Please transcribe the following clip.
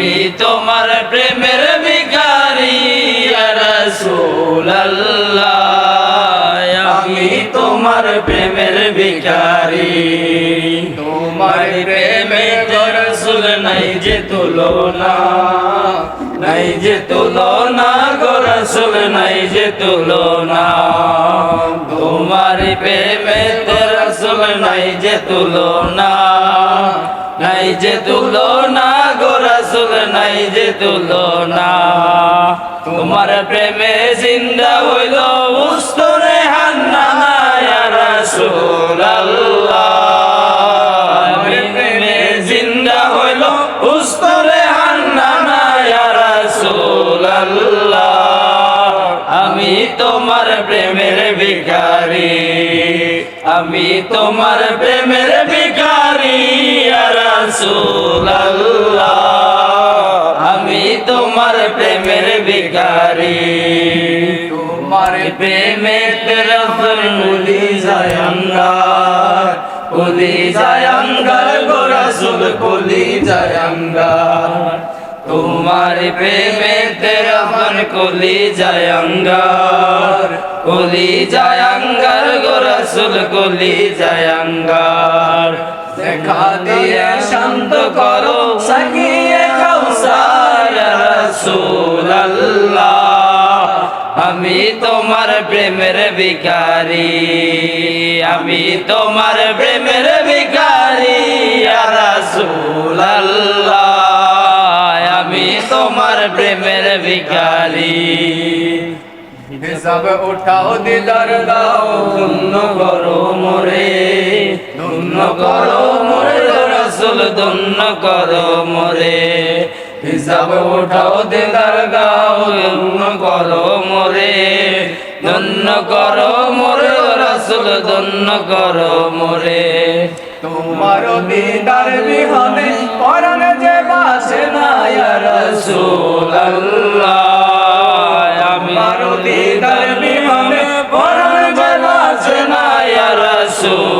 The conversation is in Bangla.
আমি তোমার প্রেমের ভিখারি রসুল্লাহ আমি তোমার প্রেমের ভিখারি। তোমার প্রেমে রসুল নাই যে তুলনা, নাই যে তুলনা গো রসুল, নাই যে তুলনা। তোমার প্রেমে রসুল নাই যে তুলনা, নাই যে তুলনা গো রসুল নাই যে তুলনা। তোমার প্রেমে জিন্দা হইল উস্তরে হান্না রসুল প্রেমে জিন্দা হইল উস্তরে হান্না রসুল আমি তোমার প্রেমের ভিখারি। আমি তোমার প্রেমের ভিখারি রসুল তোমার প্রেমের ভিখারি তোমার প্রেমে রসুল কুলি জায়ঙ্গার কুলি জায়ঙ্গার গো রসুল কুলি জায়ঙ্গার তোমার প্রেমে তেরা মন কুলি জায়ঙ্গার কুলি জায়ঙ্গার গো রসুল কুলি জায়ঙ্গার দেখা দিয়ে শান্ত করো সাকিয়ে কৌসার রসুল আমি তোমার প্রেমের ভিখারি, আমি তোমার প্রেমের ভিখারি রসুল আমি তোমার প্রেমের ভিখারি। হিসাব উঠাও দিদার দাও, ধন্য করো মোরে, ধন্য করো মোরে, রসুল ধন্য করো মোরে। হিসাব উঠাও দিদার গাও ধন্য করো মোরে ধন্য করো মোরে রসুল ধন্য করো মোরে। তোমার দিদার বিহনে পরাণ যে বাসে না রসুল আমি তোমার দিদার বিহনে পরাণ যে বাসে না রসুল